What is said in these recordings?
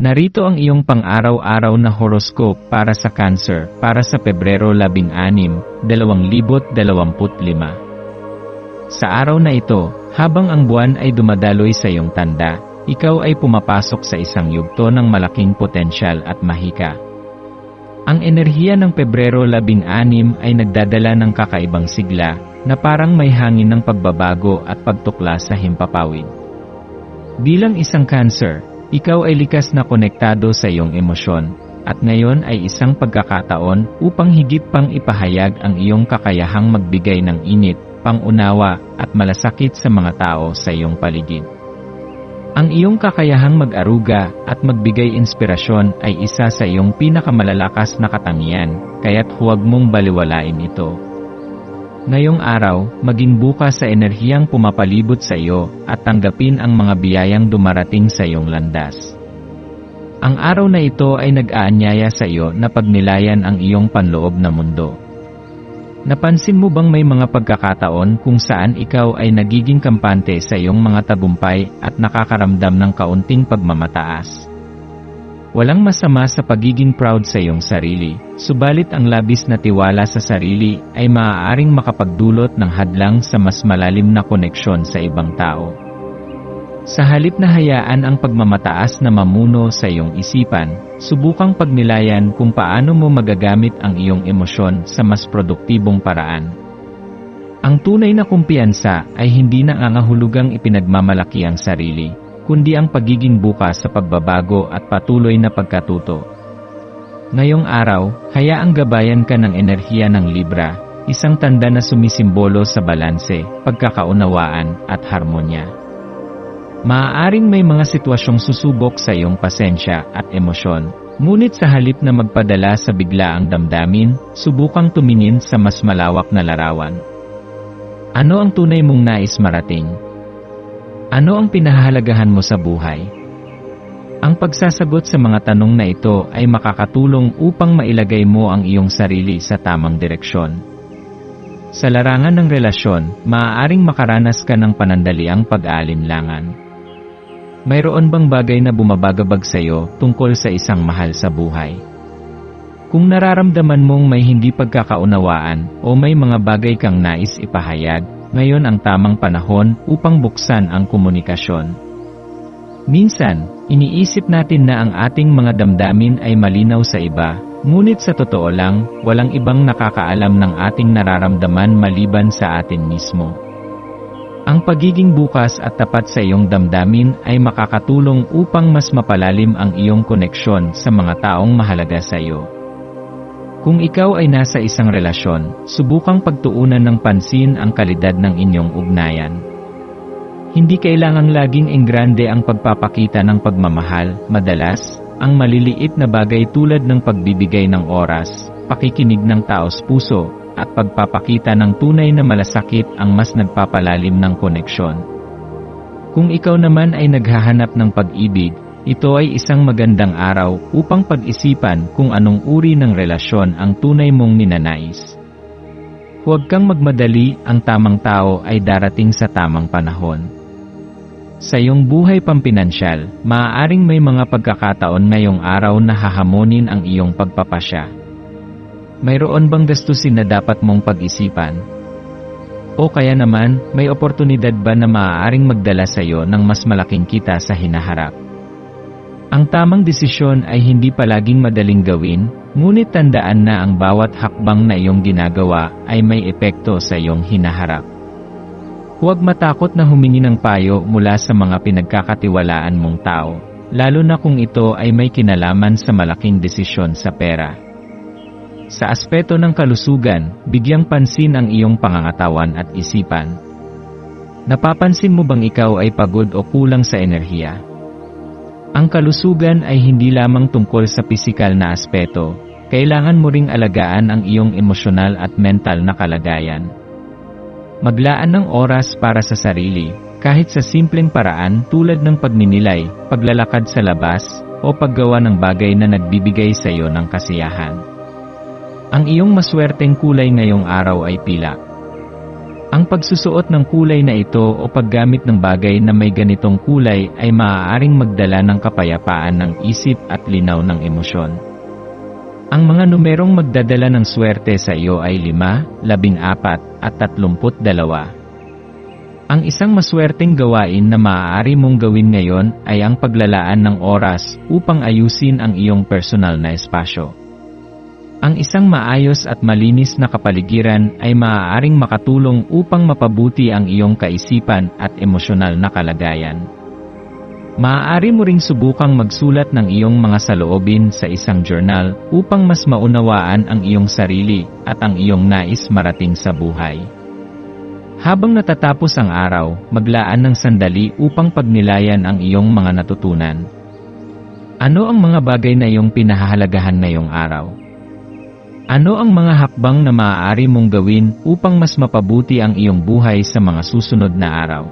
Narito ang iyong pang-araw-araw na horoscope para sa Cancer para sa Pebrero 16, 2025. Sa araw na ito, habang ang buwan ay dumadaloy sa iyong tanda, ikaw ay pumapasok sa isang yugto ng malaking potensyal at mahika. Ang enerhiya ng Pebrero 16 ay nagdadala ng kakaibang sigla na parang may hangin ng pagbabago at pagtuklas sa himpapawid. Bilang isang Cancer, ikaw ay likas na konektado sa iyong emosyon, at ngayon ay isang pagkakataon upang higit pang ipahayag ang iyong kakayahang magbigay ng init, pangunawa, at malasakit sa mga tao sa iyong paligid. Ang iyong kakayahang mag-aruga at magbigay inspirasyon ay isa sa iyong pinakamalalakas na katangian, kaya't huwag mong baliwalain ito. Ngayong araw, maging bukas sa enerhiyang pumapalibot sa iyo at tanggapin ang mga biyayang dumarating sa iyong landas. Ang araw na ito ay nag-aanyaya sa iyo na pagnilayan ang iyong panloob na mundo. Napansin mo bang may mga pagkakataon kung saan ikaw ay nagiging kampante sa iyong mga tagumpay at nakakaramdam ng kaunting pagmamataas? Walang masama sa pagiging proud sa iyong sarili, subalit ang labis na tiwala sa sarili ay maaaring makapagdulot ng hadlang sa mas malalim na koneksyon sa ibang tao. Sa halip na hayaan ang pagmamataas na mamuno sa iyong isipan, subukang pagnilayan kung paano mo magagamit ang iyong emosyon sa mas produktibong paraan. Ang tunay na kumpiyansa ay hindi na angahulugang ipinagmamalaki ang sarili, kundi ang pagiging bukas sa pagbabago at patuloy na pagkatuto. Ngayong araw, hayaang gabayan ka ng enerhiya ng Libra, isang tanda na sumisimbolo sa balanse, pagkakaunawaan, at harmonya. Maaaring may mga sitwasyong susubok sa iyong pasensya at emosyon, ngunit sa halip na magpadala sa biglaang damdamin, subukang tumingin sa mas malawak na larawan. Ano ang tunay mong nais marating? Ano ang pinahahalagahan mo sa buhay? Ang pagsasagot sa mga tanong na ito ay makakatulong upang mailagay mo ang iyong sarili sa tamang direksyon. Sa larangan ng relasyon, maaaring makaranas ka ng panandaliang pag-aalinlangan. Mayroon bang bagay na bumabagabag sa iyo tungkol sa isang mahal sa buhay? Kung nararamdaman mong may hindi pagkakaunawaan o may mga bagay kang nais ipahayag, ngayon ang tamang panahon upang buksan ang komunikasyon. Minsan, iniisip natin na ang ating mga damdamin ay malinaw sa iba, ngunit sa totoo lang, walang ibang nakakaalam ng ating nararamdaman maliban sa atin mismo. Ang pagiging bukas at tapat sa iyong damdamin ay makakatulong upang mas mapalalim ang iyong koneksyon sa mga taong mahalaga sa iyo. Kung ikaw ay nasa isang relasyon, subukang pagtuunan ng pansin ang kalidad ng inyong ugnayan. Hindi kailangang laging enggrande ang pagpapakita ng pagmamahal, madalas, ang maliliit na bagay tulad ng pagbibigay ng oras, pakikinig ng taos puso, at pagpapakita ng tunay na malasakit ang mas nagpapalalim ng koneksyon. Kung ikaw naman ay naghahanap ng pag-ibig, ito ay isang magandang araw upang pag-isipan kung anong uri ng relasyon ang tunay mong ninanais. Huwag kang magmadali, ang tamang tao ay darating sa tamang panahon. Sa iyong buhay pampinansyal, maaaring may mga pagkakataon ngayong araw na hahamonin ang iyong pagpapasya. Mayroon bang gastusin na dapat mong pag-isipan? O kaya naman, may oportunidad ba na maaaring magdala sa iyo ng mas malaking kita sa hinaharap? Ang tamang desisyon ay hindi palaging madaling gawin, ngunit tandaan na ang bawat hakbang na iyong ginagawa ay may epekto sa iyong hinaharap. Huwag matakot na humingi ng payo mula sa mga pinagkakatiwalaan mong tao, lalo na kung ito ay may kinalaman sa malaking desisyon sa pera. Sa aspeto ng kalusugan, bigyang pansin ang iyong pangangatawan at isipan. Napapansin mo bang ikaw ay pagod o kulang sa enerhiya? Ang kalusugan ay hindi lamang tungkol sa pisikal na aspeto, kailangan mo ring alagaan ang iyong emosyonal at mental na kalagayan. Maglaan ng oras para sa sarili, kahit sa simpleng paraan tulad ng pagninilay, paglalakad sa labas, o paggawa ng bagay na nagbibigay sa iyo ng kasiyahan. Ang iyong maswerteng kulay ngayong araw ay pilak. Ang pagsusuot ng kulay na ito o paggamit ng bagay na may ganitong kulay ay maaaring magdala ng kapayapaan ng isip at linaw ng emosyon. Ang mga numerong magdadala ng swerte sa iyo ay 5, 14, at 32. Ang isang maswerteng gawain na maaari mong gawin ngayon ay ang paglalaan ng oras upang ayusin ang iyong personal na espasyo. Ang isang maayos at malinis na kapaligiran ay maaaring makatulong upang mapabuti ang iyong kaisipan at emosyonal na kalagayan. Maaari mo ring subukang magsulat ng iyong mga saloobin sa isang journal upang mas maunawaan ang iyong sarili at ang iyong nais marating sa buhay. Habang natatapos ang araw, maglaan ng sandali upang pagnilayan ang iyong mga natutunan. Ano ang mga bagay na iyong pinahahalagahan ngayong araw? Ano ang mga hakbang na maaari mong gawin upang mas mapabuti ang iyong buhay sa mga susunod na araw?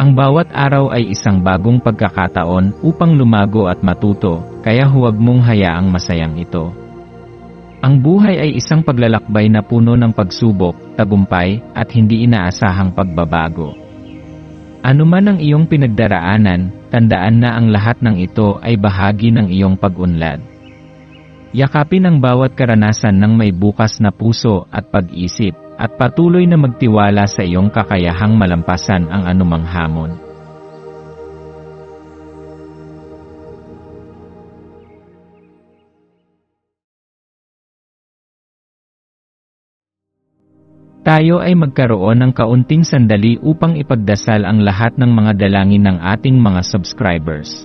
Ang bawat araw ay isang bagong pagkakataon upang lumago at matuto, kaya huwag mong hayaang masayang ito. Ang buhay ay isang paglalakbay na puno ng pagsubok, tagumpay, at hindi inaasahang pagbabago. Ano man ang iyong pinagdaraanan, tandaan na ang lahat ng ito ay bahagi ng iyong pag-unlad. Yakapin ang bawat karanasan ng may bukas na puso at pag-isip, at patuloy na magtiwala sa iyong kakayahang malampasan ang anumang hamon. Tayo ay magkaroon ng kaunting sandali upang ipagdasal ang lahat ng mga dalangin ng ating mga subscribers,